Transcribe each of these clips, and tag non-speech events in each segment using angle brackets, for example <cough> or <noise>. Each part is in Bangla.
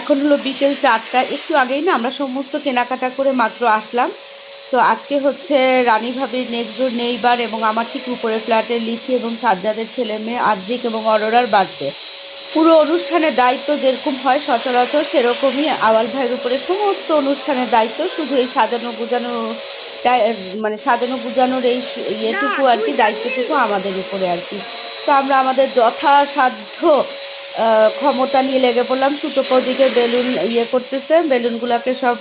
এখন হলো বিকেল চারটা। একটু আগেই না আমরা সমস্ত কেনাকাটা করে মাত্র আসলাম। তো আজকে হচ্ছে রানী ভাবির নেক্সট নেইবার এবং আমার ঠিক উপরে ফ্ল্যাটের লিচি এবং সাজ্জাদের ছেলে মেয়ে আদ্রিক এবং অরোরার বার্থডে। পুরো অনুষ্ঠানের দায়িত্ব যেরকম হয় সচরাচর সেরকমই আওয়াল ভাইয়ের উপরে সমস্ত অনুষ্ঠানের দায়িত্ব। শুধু এই সাজানো গুজানো মানে সাজানো গুজানোর এই ইয়েটুকু আর কি দায়িত্বটুকু আমাদের উপরে আর কি। তো আমরা আমাদের যথাসাধ্য ক্ষমতা নিয়ে লেগে পড়লাম। সুতোপো দিকে বেলুন ইয়ে করতেছে, বেলুনগুলোকে সব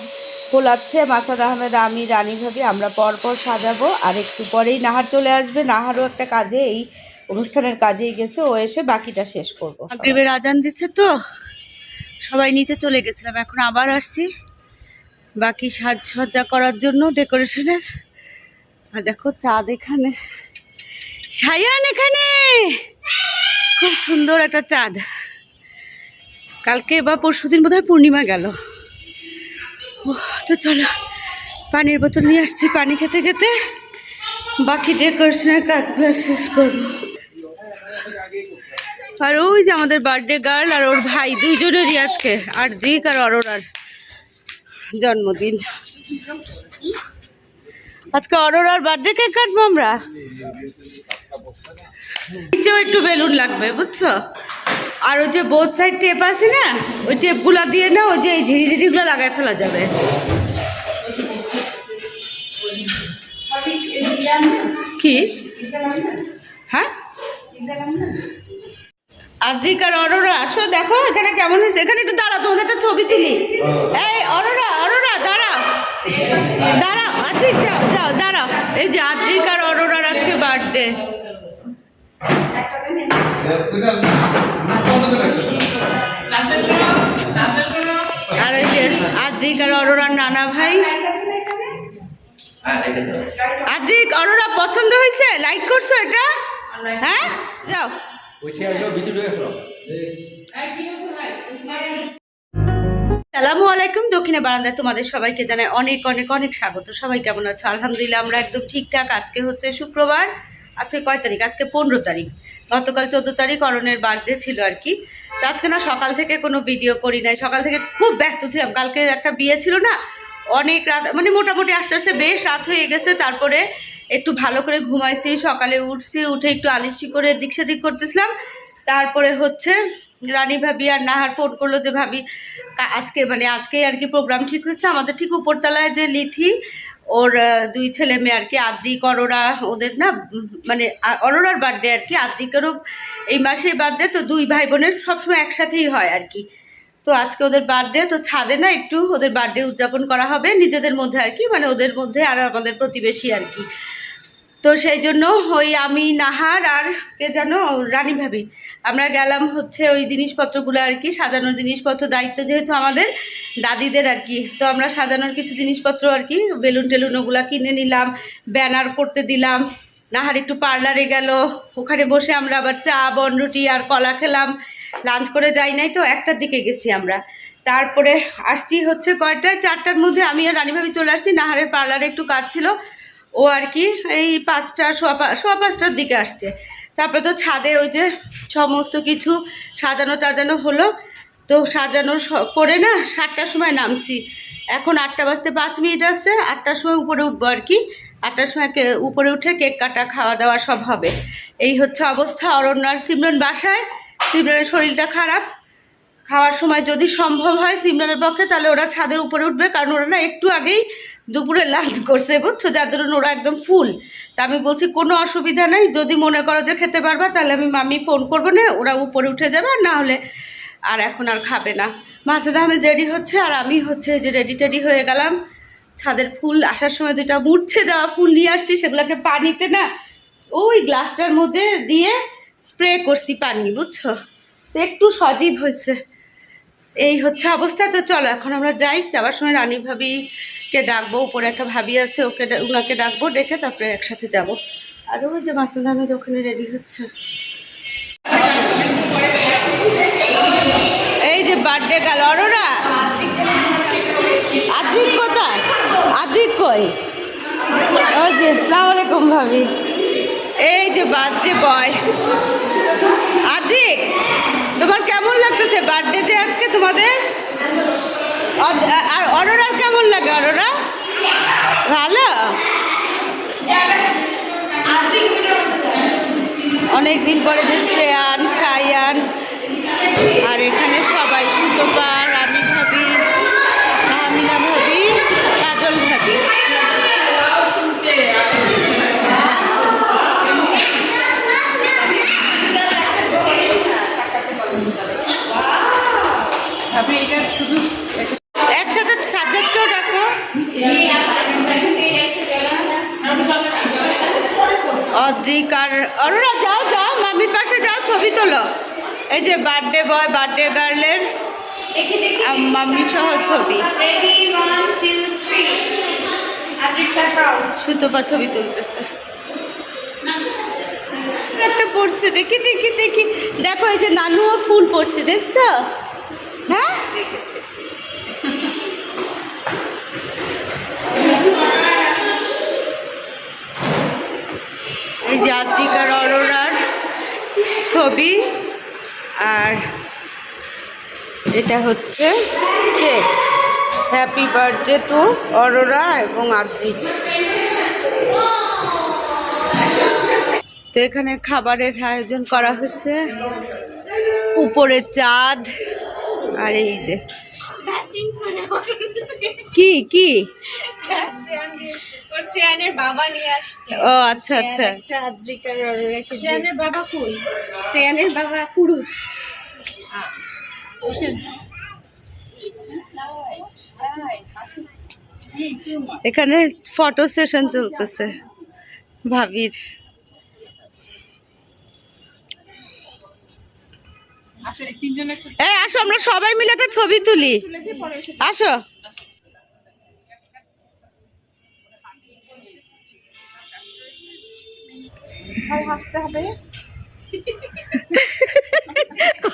ফোলাচ্ছে। মাসাদ আহমেদ, আমি, রানী ভাবি, আমরা পরপর সাজাবো আর একটু পরেই নাহার চলে আসবে। নাহারও একটা কাজে, এই অনুষ্ঠানের কাজেই গেছে। ও এসে বাকিটা শেষ করব। মাগরিবের আজান দিচ্ছে তো। সবাই নিচে চলে গেছিলাম, এখন আবার আসছি। বাকি সাজসজ্জা করার জন্য ডেকোরেশনের। আর দেখো চাঁদ এখানে। সায়ান এখানে? খুব সুন্দর একটা চাঁদ। কালকে বা পরশু দিন বোধহয় পূর্ণিমা গেল। তো চলো, পানির বোতল নিয়ে আসছি, পানি খেতে খেতে। বাকি ডেকোরেশনের কাজগুলো শেষ করব। আর ওই যে আমাদের বার্থডে গার্ল আর ওর ভাই, দুইজনেরই আজকে আর জিক আর অরোরার জন্মদিন। আজকে অরোরার বার্থডে কেক কাটবো আমরা? নিচেও একটু বেলুন লাগবে, বুঝছ? আর ওই যে বোধ সাইড টেপ আছে না, ওই টেপগুলো দিয়ে না ওই যে এই ঝিরিঝিরিগুলো লাগাই ফেলা যাবে। কি? হ্যাঁ? আদ্রিকার অরোরা, আসো, দেখো এখানে কেমন হয়েছে। এখানে একটু দাঁড়াও, তোমাদের একটা ছবি তুলি। এই, অরোরা অরোরা, দাঁড়াও। দাঁড়াও, আদ্রিক, যাও যাও, দাঁড়াও। এই যে আদ্রিকার অরোরার আজকে বার্থডে আর এই যে আদ্রিক আর অরোরার নানা ভাই। আদ্রিক অরোরা পছন্দ হয়েছে? লাইক করছ এটা? হ্যাঁ? যাও। সালামু আলাইকুম দক্ষিণে বারান্দায় তোমাদের সবাইকে জানাই অনেক অনেক অনেক স্বাগত। সবাই কেমন আছো? আলহামদুলিল্লাহ আমরা একদম ঠিকঠাক। আজকে হচ্ছে শুক্রবার। আজকে কয় তারিখ? আজকে পনেরো তারিখ। গতকাল চোদ্দ তারিখ অরণের বার্থডে ছিল আর কি। তো আজকে না সকাল থেকে কোনো ভিডিও করি নাই। সকাল থেকে খুব ব্যস্ত ছিলাম। কালকে একটা বিয়ে ছিল না, অনেক রাত মানে মোটামুটি আস্তে আস্তে বেশ রাত হয়ে গেছে। তারপরে একটু ভালো করে ঘুমাইছি, সকালে উঠছি, উঠে একটু আলিশি করে দিক সেদিক করতেছিলাম। তারপরে হচ্ছে রানী ভাবি আর নাহার ফোন করল যে, ভাবি আজকে মানে আজকে আর কি প্রোগ্রাম ঠিক হয়েছে। আমাদের ঠিক উপরতলায় যে লিথি ওর দুই ছেলে মেয়ে আর কি, আদ্রিক, অরোরা, ওদের না মানে অরোরার বার্থডে আর কি, আদ্রিকেরও এই মাসেই বার্থডে তো দুই ভাই বোনের সবসময় একসাথেই হয় আর কি। তো আজকে ওদের বার্থডে তো ছাদে না একটু ওদের বার্থডে উদযাপন করা হবে, নিজেদের মধ্যে আর কি মানে ওদের মধ্যে আর আমাদের প্রতিবেশী আর কি। তো সেই জন্য ওই আমি, নাহার আর কে জানো রানী ভাবি আমরা গেলাম হচ্ছে ওই জিনিসপত্রগুলো আর কি, সাজানোর জিনিসপত্র, দায়িত্ব যেহেতু আমাদের দাদিদের আর কি। তো আমরা সাজানোর কিছু জিনিসপত্র আর কি, বেলুন টেলুন ওগুলা কিনে নিলাম, ব্যানার করতে দিলাম। নাহার একটু পার্লারে গেল, ওখানে বসে আমরা আবার চা বনরুটি আর কলা খেলাম। লাঞ্চ করে যাই নাই তো, একটার দিকে গেছি আমরা। তারপরে আসছি হচ্ছে কয়টায়? চারটার মধ্যে আমি আর রানী ভাবি চলে আসছি, নাহারের পার্লারে একটু কাজ ছিল। ও আর কি এই পাঁচটা, সোয়া সোয়া পাঁচটার দিকে আসছে। তারপরে তো ছাদে ওই যে সমস্ত কিছু সাজানো টাজানো হলো। তো সাজানো করে না সাতটার সময় নামছি। এখন আটটা বাজতে পাঁচ মিনিট আছে, আটটার সময় উপরে উঠবো আর কি। আটটার সময় উপরে উঠে কেক কাটা, খাওয়া দাওয়া সব হবে। এই হচ্ছে অবস্থা অরণ্য আর সিমরন বাসায়। সিমরনের শরীরটা খারাপ। খাওয়ার সময় যদি সম্ভব হয় সিমরানের পক্ষে, তাহলে ওরা ছাদের উপরে উঠবে, কারণ ওরা না একটু আগেই দুপুরে লাঞ্চ করছে, বুঝছ? যার ধরুন ওরা একদম ফুল। তা আমি বলছি, কোনো অসুবিধা নেই, যদি মনে করো যে খেতে পারবা, তাহলে আমি মামি ফোন করব না, ওরা উপরে উঠে যাবে, আর না হলে আর এখন আর খাবে না। মাছের আহমেদ রেডি হচ্ছে, আর আমি হচ্ছে যে রেডি টেডি হয়ে গেলাম। ছাদের ফুল আসার সময় দুটা মুড়ছে, যাওয়া ফুল নিয়ে আসছি, সেগুলোকে পানিতে না ওই গ্লাসটার মধ্যে দিয়ে স্প্রে করছি পানি, বুঝছ? তো একটু সজীব হয়েছে। এই হচ্ছে অবস্থা। তো চলো, এখন আমরা যাই। যাওয়ার সময় রানী ভাবিকে ডাকবো। উপরে একটা ভাবি আছে, ওকে উনাকে ডাকবো, ডেকে তারপরে একসাথে যাব। আর ওই যে মাসুদ আহমেদ ওখানে রেডি হচ্ছে। এই যে বার্থডে গেল। অরোরা আদ্রিক কোথায়? কই? ওই যে আলাইকুম ভাবি। এই যে বার্থডে বয়। আদ্রিক তোমার কেমন লাগতেছে বার্থডে যে আজকে তোমাদের? আর অরোরার কেমন লাগে অরোরা? ভালো? অনেক দিন পরে যে শ্রেয়ান, সায়ান, আর এখানে সবাই সুতো সুতপা রানী ভাবি আমিনা ভাবি কাজল ভাবি একসাথে সাজ্জাদকেও ডাকো অরোরা যাও যাও, মামির পাশে যাও, ছবি তোলো। এই যে বার্থডে বয় বার্থডে গার্লের মাম্মি সহ ছবি। সুতপা ছবি তুলতেছে। একটা পড়ছে, দেখি দেখি দেখি। দেখো, এই যে নানুও ফুল পড়ছে, দেখছ? হ্যাঁ? এই জাতিকার অরোরার ছবি। আর এটা হচ্ছে cake. Happy birthday to Aurora এবং আদ্রি। তো এখানে খাবারের আয়োজন করা হচ্ছে। উপরে চাঁদ। আর এই যে। কি কি? ওর শ্রেয়ানের বাবা নিয়ে আসছে। ও আচ্ছা আচ্ছা। একটা আদ্রিকার রেখে শ্রেয়ানের বাবা কই? শ্রেয়ানের বাবা ফুরুত। এখানে ফটো সেশন চলতেছে ভাবির। আসো আমরা সবাই মিলে একটা ছবি তুলি। আসো।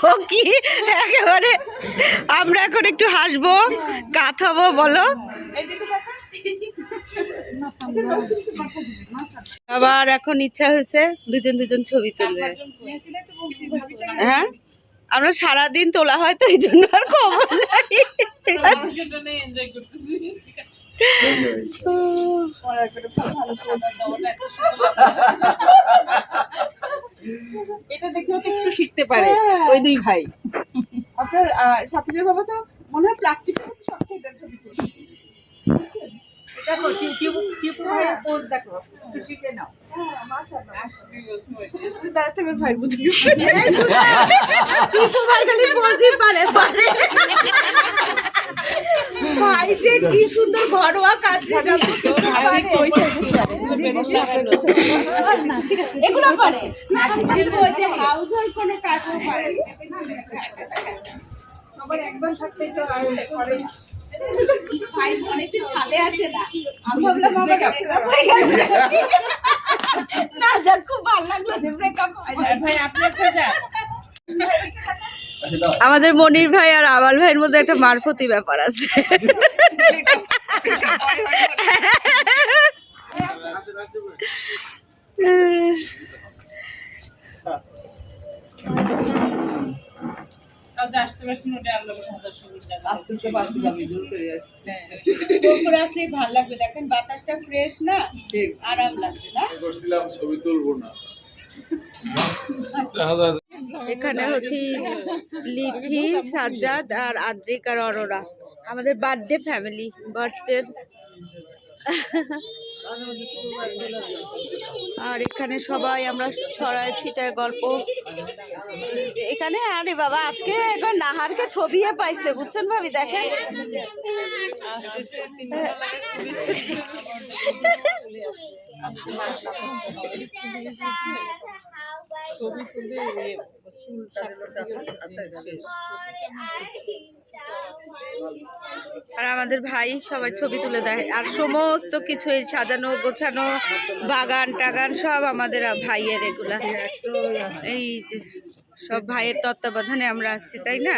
ও কি? একেবারে। আমরা এখন একটু হাসবো কাথাবো বলো। আবার এখন ইচ্ছা হয়েছে দুজন দুজন ছবি তুলবে। হ্যাঁ? আমরা সারাদিন তোলা হয় তো এই জন্য আর খবর নাই। এটা দেখেও তো একটু শিখতে পারে ওই দুই ভাই। আপনার শাফিনের বাবা তো মনে হয় প্লাস্টিক সব খেতে ছবি। দেখো টিউব টিউব ভাইয়ের পোজ দেখো একটু শিখে নাও ভাই বুঝে গেছে। ভাই খালি পৌঁছে পারে পারে। ভাই যে কি সুন্দর ঘরোয়া কাজ এগুলো পারে। কিন্তু যে হাউস হোল্ড কোনো কাজও পারে সবার একবার থাকতেই তো আর অনেকদিন ছাদে আসে না। আমি ভাবলাম আমার ব্রেকআপ হয়ে গেল। না যাক খুব ভালো লাগল যে ব্রেকআপ হয় ভাই আপনি একটা যান। আমাদের মনির ভাই আর আবাল ভাইয়ের মধ্যে একটা মারফতি ব্যাপার আছে। <laughs> করে আসলেই ভালো লাগবে দেখেন বাতাসটা ফ্রেশ না? আরাম লাগবে না? করছিলাম ছবি তুলবো না। এখানে হচ্ছে লিথি সাজ্জাদ আর আদ্রিক আর অরোরা। আমাদের বার্থডে ফ্যামিলি বার্থডে আর এখানে সবাই আমরা ছড়ায় ছিটায় গল্প এখানে আরে বাবা আজকে একবার নাহারকে ছবিয়ে পাইছে বুঝছেন ভাবি দেখেন আর আমাদের ভাই সবাই ছবি তুলে দেয়। আর সমস্ত কিছু এই সাজানো, গোছানো, বাগান, টাগান সব আমাদের ভাইয়ের এগুলা। এই যে সব ভাইয়ের তত্ত্বাবধানে আমরা আসছি, তাই না?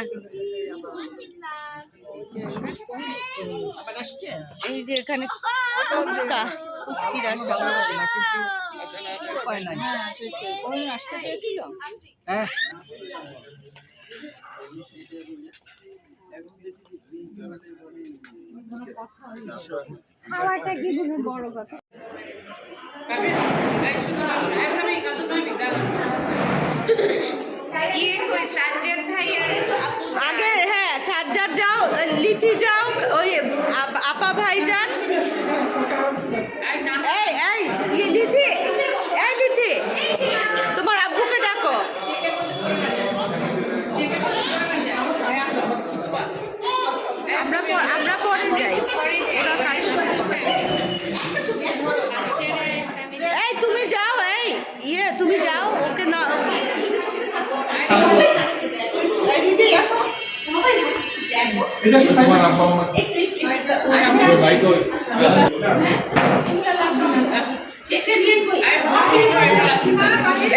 এই যে এখানে খাওয়াটা জীবনের বড় কথা। আগে হ্যাঁ সাজ্জাদ যাও লিথি যাও ওই আপ- আপা ভাই যান এই এই লিথি এই লিথি তোমার আব্বুকে ডাকো আমরা পরে যাই। এই, তুমি যাও, এই ইয়ে তুমি যাও, ওকে না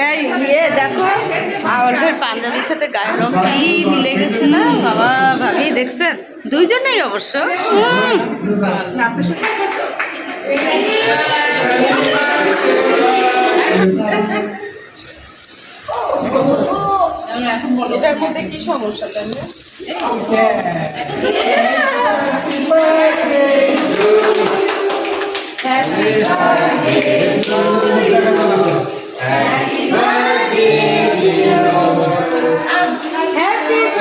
এই ইয়ে দেখো ভাই পাঞ্জাবির সাথে গায়ের রং কি মিলে গেছে না? বাবা, ভাবি, দেখছেন? দুইজনেই অবশ্য। সমস্যা তাহলে বড় ঢাকা পড়ে গেছে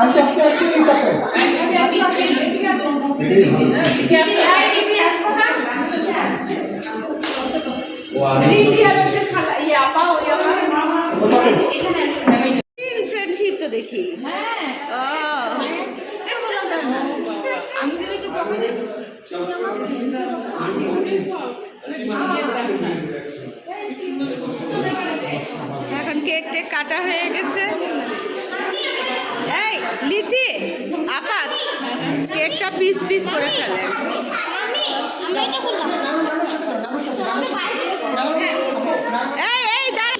আজকে আপনি আপনি এই চাপেন ফ্রেন্ডশিপ তো দেখি। আহ। এখন কেক টেক কাটা হয়ে গেছে। এই লিথি আপা কেকটা পিস পিস করে ফেলে। এই এই দাঁড়া।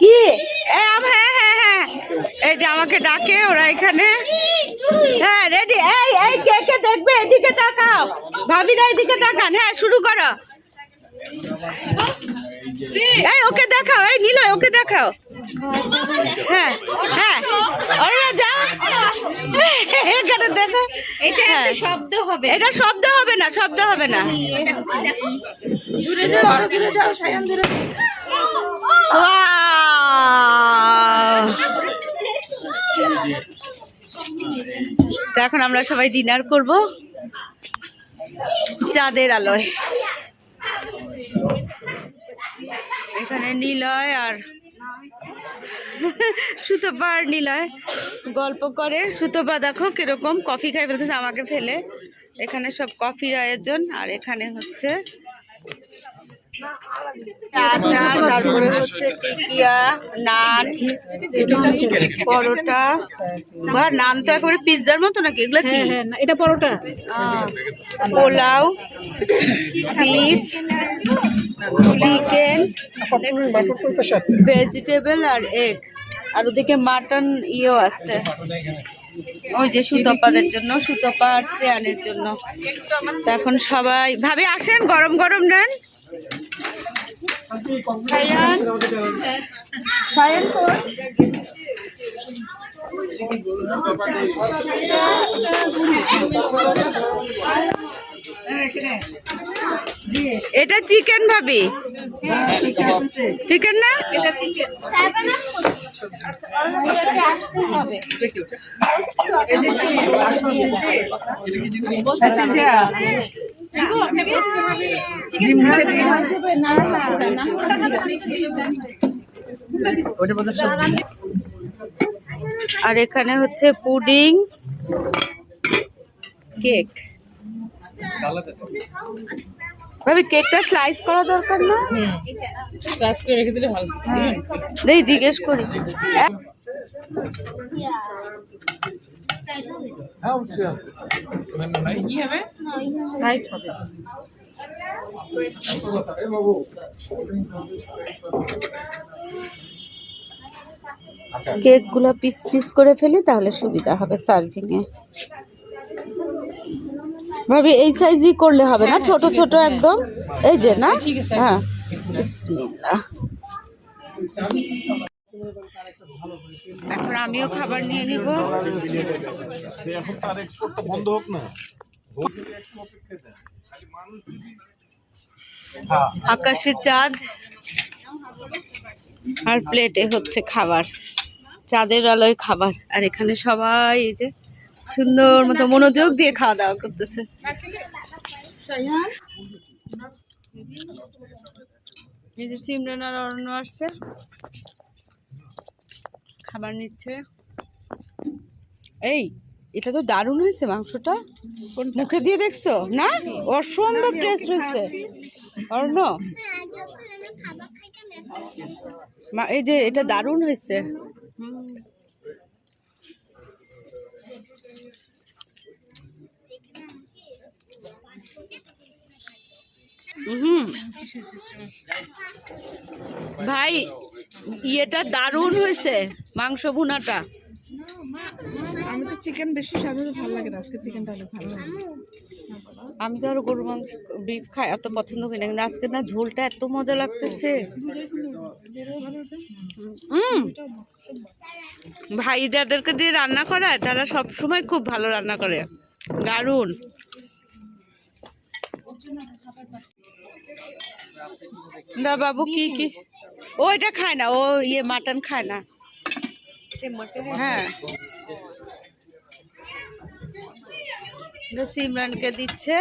কি? হ্যাঁ হ্যাঁ হ্যাঁ এই যে আমাকে ডাকে ওরা এখানে। হ্যাঁ রেডি এই এই কে কে দেখবে এদিকে তাকাও। ভাবিরা এদিকে তাকান। হ্যাঁ শুরু করো। এই ওকে দেখাও। এই নিলয় ওকে দেখাও। হ্যাঁ হ্যাঁ। ওরে যা এখানে দেখো। এটা হ্যাঁ। শব্দ হবে। এটা শব্দ হবে না শব্দ হবে না। দূরে যাও দূরে যাও সায়ান দূরে Wow! এখন আমরা সবাই ডিনার করব। চাঁদের আলোয়। এখানে নিলয় আর সুতপা আর নিলয় গল্প করে। সুতপা দেখো কীরকম কফি খাই ফেলতেছে আমাকে ফেলে। এখানে সব কফির আয়োজন আর এখানে হচ্ছে আচার তারপরে হচ্ছে টিকিয়া নান পরোটা। বা নান তো একেবারে পিৎজার মতো নাকি? এগুলো কি? এটা paratha. Pulao beef chicken vegetable আর এগ। আর ওদিকে মাটন ইয়েও আছে। ওই যে সুতপাদের জন্য সুতপা আর শ্রেয়ানের জন্য। এখন সবাই ভাবে আসেন গরম গরম নেন। সায়ান সায়ান কর এটা চিকেন ভাবি। চিকেন না? আর এখানে হচ্ছে পুডিং কেক। ভাবি কেকটা স্লাইস করা দরকার না? ক্লাস করে রেখে দিলে ভালো। দিবেন দেই জিজ্ঞেস করি। অবশ্যই আছে কি হবে রাইট হবে কেকগুলো পিস পিস করে ফেলি, তাহলে সুবিধা হবে সার্ভিং এ ভাবি, এই সাইজই করলে হবে না? ছোট ছোট একদম? এই যে, না? হ্যাঁ। এখন আমিও খাবার নিয়ে নিব। এখন তার এক্সপোর্টটা বন্ধ হোক না। আকাশে চাঁদ আর প্লেটে হচ্ছে খাবার। চাঁদের আলোয় খাবার। আর এখানে সবাই এই যে সুন্দর মতো মনোযোগ দিয়ে খাওয়া দাওয়া করতেছে। এই যে সিমরান আর অরণ্য আসছে। খাবার নিচ্ছে। এই এটা তো দারুণ হয়েছে মাংসটা। মুখে দিয়ে দেখছ? না? অসম্ভব টেস্ট হয়েছে। অরণ্য মা এই যে এটা দারুণ হয়েছে। ভাই ইয়েটা দারুণ হয়েছে। মাংস ভুনাটা। আমি তো চিকেন বেশি সাধারণত ভালো লাগে না আজকে চিকেনটা অনেক ভালো আমি তো আরও গরুর মাংস বিফ খাই এত পছন্দ করি না কিন্তু আজকে না ঝোলটা এত মজা লাগতেছে। ভাই যাদেরকে দিয়ে রান্না করায় তারা সব সময় খুব ভালো রান্না করে। দারুণ। না বাবু কি কি? ও এটা খায় না ও ইয়ে মাটন খায় না। হ্যাঁ। সিমরানকে দিচ্ছে।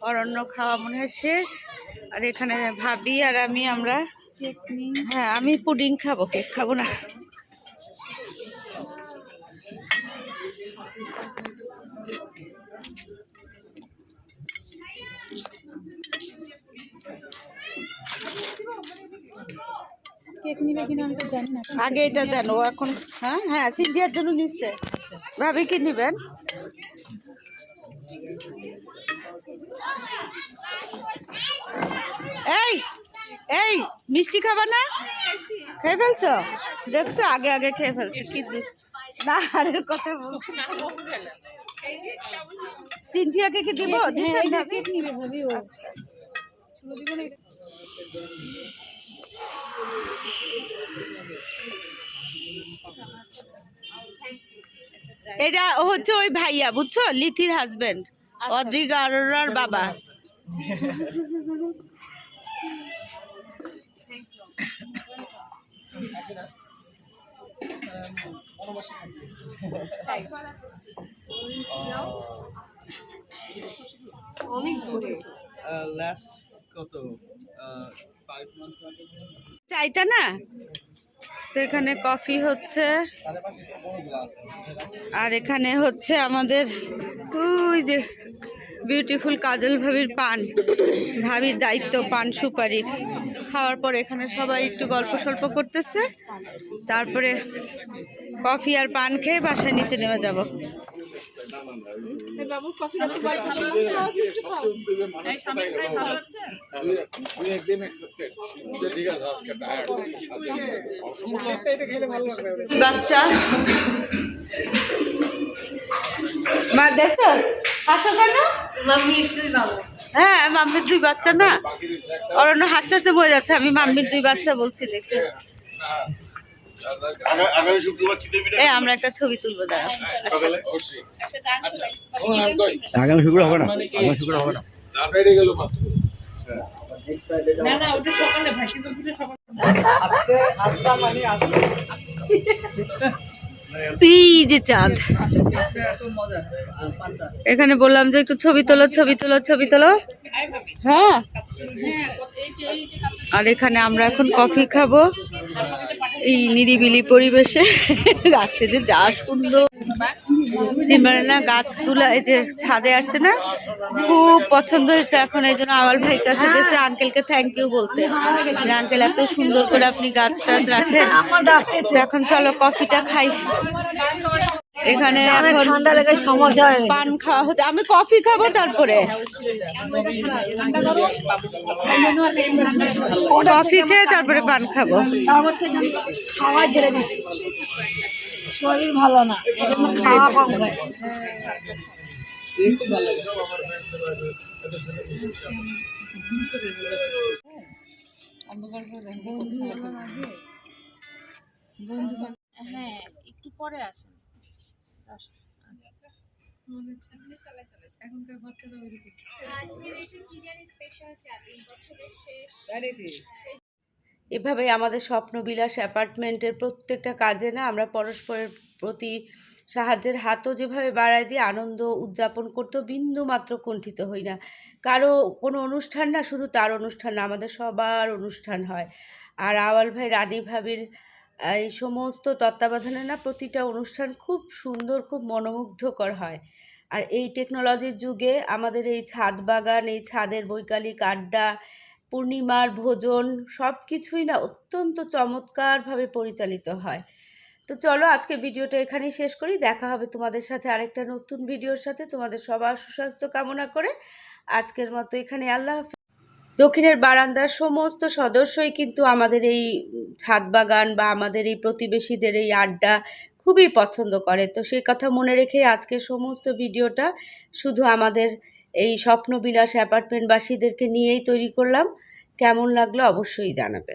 অরণ্য খাওয়া মনে হয় শেষ। আর এখানে ভাবি আর আমি আমরা হ্যাঁ আমি পুডিং খাব, কেক খাব না। কেক নিবে কিনা আমি তো জানি না। আগে এটা দেন ও এখন হ্যাঁ হ্যাঁ সিন্ধিয়ার জন্য নিচ্ছে। ভাবি কি নিবেন? এই এই মিষ্টি খাবা না? খেয়ে ফেলছো? দেখছ আগে আগে খেয়ে ফেলছো কি না আরের কথা বলছি সিনথিয়াকে কি দিব? দিছেন না কেক নিবে ভাবি ও। এটা হচ্ছে ওই ভাইয়া বুঝছ? লিথির হাজবেন্ড অদ্রিক আরোরার বাবা। লাস্ট কত? ফাইভ মান্থস আগে চাইতা না? তো এখানে কফি হচ্ছে। আর এখানে হচ্ছে আমাদের, ওই যে বিউটিফুল কাজল ভাবির পান, ভাবির দায়িত্ব, পান সুপারির। খাওয়ার পর এখানে সবাই একটু গল্প সল্প করতেছে। তারপরে কফি আর পান খেয়ে বাসায় নিচে নেমে যাব। বাবু কফিটা তো বাড়ি ভালো একটু খাও তুই একদিন অ্যাকসেপ্টেড ঠিক আছে আজকে টায়ার্ড এটা খেলে ভালো লাগবে বাচ্চা মা দেখছ হাসো কেন হ্যাঁ মাম্মির দুই বাচ্চা না অরণ্য হাসতে হাসতে বয়ে যাচ্ছে আমি মাম্মির দুই বাচ্চা বলছি দেখে এই আমরা একটা ছবি তুলবো দাঁড়া অবশ্যই আগামী শুক্র হবে না? আগামী শুক্র হবে না? মানে আস্তে এই যে চাঁদ এত মজা পান্তা এখানে বললাম যে একটু ছবি তোলো ছবি তোলো ছবি তোলো। হ্যাঁ। আর এখানে আমরা এখন কফি খাব। এই নিরিবিলি পরিবেশে রাত্রে যে যা সুন্দর। সিমরানা গাছগুলো এই যে ছাদে আসছে না, খুব পছন্দ হয়েছে এখন, এই জন্য আমার ভাই কাছে গেছে, আঙ্কেলকে থ্যাংক ইউ বলতে। আঙ্কেল, এত সুন্দর করে আপনি গাছ টাছ রাখেন। এখন চলো কফিটা খাই। এখানে এখন ঠান্ডা লেগে সমস্যা হয়ে পান খাওয়া হচ্ছে। আমি কফি খাব তারপরে। কফি খেয়ে তারপরে পান খাব। খাওয়া ছেড়ে দিচ্ছি। শরীর ভালো না এই জন্য খাওয়া কম খায় হ্যাঁ একটু পরে আসেন। এভাবে আমাদের স্বপ্নবিলাস অ্যাপার্টমেন্টের প্রত্যেকটা কাজে না আমরা পরস্পরের প্রতি সাহায্যের হাতও যেভাবে বাড়ায় দিয়ে আনন্দ উদযাপন করতেও বিন্দু মাত্র কুণ্ঠিত হই না। কারও কোনো অনুষ্ঠান না শুধু তার অনুষ্ঠান না আমাদের সবার অনুষ্ঠান হয়। আর আওয়াল ভাই রানী ভাবির এই সমস্ত তত্ত্বাবধানে না প্রতিটা অনুষ্ঠান খুব সুন্দর, খুব মনোমুগ্ধকর হয়। আর এই টেকনোলজির যুগে আমাদের এই ছাদ বাগান, এই ছাদের বৈকালিক আড্ডা, পূর্ণিমার ভোজন সব কিছুই না অত্যন্ত চমৎকারভাবে পরিচালিত হয়। তো চলো আজকে ভিডিওটা এখানেই শেষ করি। দেখা হবে তোমাদের সাথে আরেকটা নতুন ভিডিওর সাথে। তোমাদের সবার সুস্বাস্থ্য কামনা করে আজকের মতো এখানে আল্লাহ হাফেজ। দক্ষিণের বারান্দার সমস্ত সদস্যই কিন্তু আমাদের এই ছাদ বাগান বা আমাদের এই প্রতিবেশীদের এই আড্ডা খুবই পছন্দ করে। তো সেই কথা মনে রেখে আজকে সমস্ত ভিডিওটা শুধু আমাদের এই স্বপ্নবিলাস অ্যাপার্টমেন্টবাসীদেরকে নিয়েই তৈরি করলাম। কেমন লাগল অবশ্যই জানাবে।